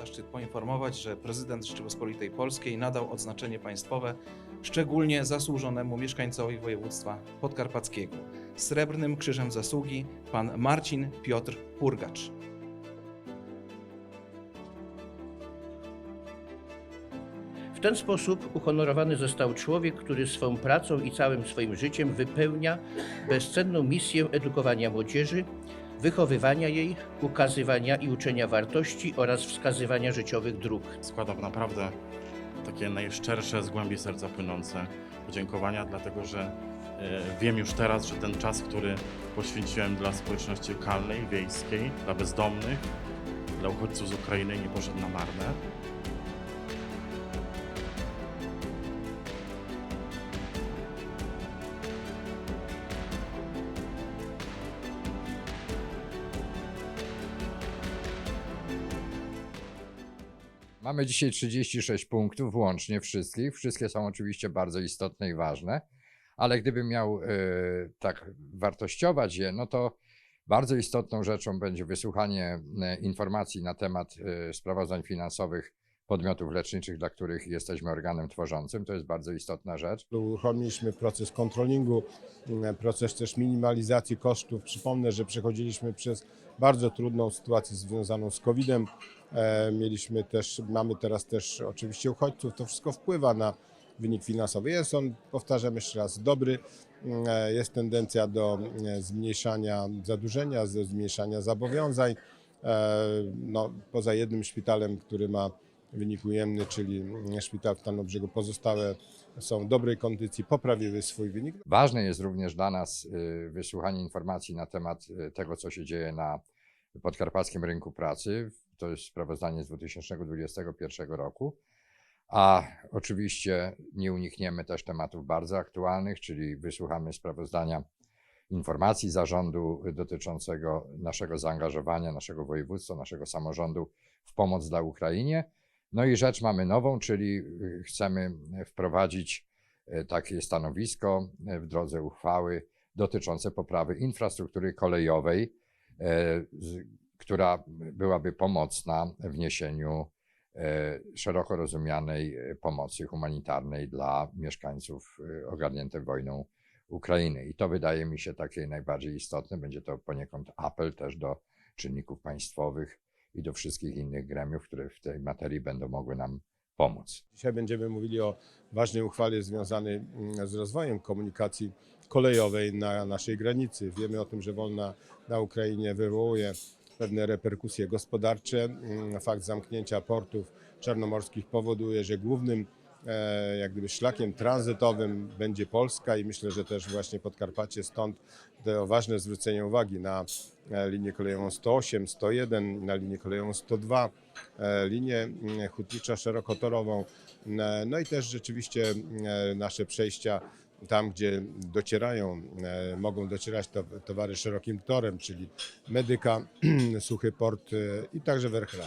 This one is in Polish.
zaszczyt poinformować, że prezydent Rzeczypospolitej Polskiej nadał odznaczenie państwowe szczególnie zasłużonemu mieszkańcowi województwa podkarpackiego. Srebrnym Krzyżem Zasługi pan Marcin Piotr Purgacz. W ten sposób uhonorowany został człowiek, który swą pracą i całym swoim życiem wypełnia bezcenną misję edukowania młodzieży, wychowywania jej, ukazywania i uczenia wartości oraz wskazywania życiowych dróg. składam naprawdę takie najszczersze z głębi serca płynące podziękowania, dlatego że e, wiem już teraz, że ten czas, który poświęciłem dla społeczności lokalnej, wiejskiej, dla bezdomnych, dla uchodźców z Ukrainy nie poszedł na marne. Mamy dzisiaj 36 punktów, łącznie wszystkich. Wszystkie są oczywiście bardzo istotne i ważne, ale gdybym miał e, tak wartościować je, no to bardzo istotną rzeczą będzie wysłuchanie e, informacji na temat e, sprawozdań finansowych podmiotów leczniczych, dla których jesteśmy organem tworzącym. To jest bardzo istotna rzecz. Uruchomiliśmy proces kontrolingu, m, proces też minimalizacji kosztów. Przypomnę, że przechodziliśmy przez bardzo trudną sytuację związaną z COVID-em. E, Mieliśmy też, mamy teraz też oczywiście uchodźców. To wszystko wpływa na wynik finansowy. Jest on, powtarzam jeszcze raz, dobry. M, e, Jest tendencja do e, zmniejszania zadłużenia, zmniejszania zobowiązań. E, No, poza jednym szpitalem, który ma wynik ujemny, czyli szpital w Tarnobrzegu, pozostałe są w dobrej kondycji, poprawiły swój wynik. Ważne jest również dla nas y, wysłuchanie informacji na temat y, tego, co się dzieje na podkarpackim rynku pracy. To jest sprawozdanie z 2021 roku. A oczywiście nie unikniemy też tematów bardzo aktualnych, czyli wysłuchamy sprawozdania informacji zarządu dotyczącego naszego zaangażowania, naszego województwa, naszego samorządu w pomoc dla Ukrainie. No i rzecz mamy nową, czyli y, chcemy wprowadzić e, takie stanowisko e, w drodze uchwały dotyczące poprawy infrastruktury kolejowej, która byłaby pomocna w niesieniu szeroko rozumianej pomocy humanitarnej dla mieszkańców ogarniętych wojną Ukrainy. I to wydaje mi się takie najbardziej istotne. Będzie to poniekąd apel też do czynników państwowych i do wszystkich innych gremiów, które w tej materii będą mogły nam pomóc. Dzisiaj będziemy mówili o ważnej uchwale związanej mm, z rozwojem komunikacji kolejowej na naszej granicy. Wiemy o tym, że wojna na Ukrainie wywołuje pewne reperkusje gospodarcze. Mm, Fakt zamknięcia portów czarnomorskich powoduje, że głównym jak gdyby szlakiem tranzytowym będzie Polska i myślę, że też właśnie Podkarpacie, stąd to ważne zwrócenie uwagi na e, linię kolejową 108, 101, na linię kolejową 102, e, linię mm, hutniczo-szerokotorową, E, No i też rzeczywiście e, nasze przejścia tam, gdzie docierają, e, mogą docierać to, towary szerokim torem, czyli Medyka, Suchy Port e, i także Werchra.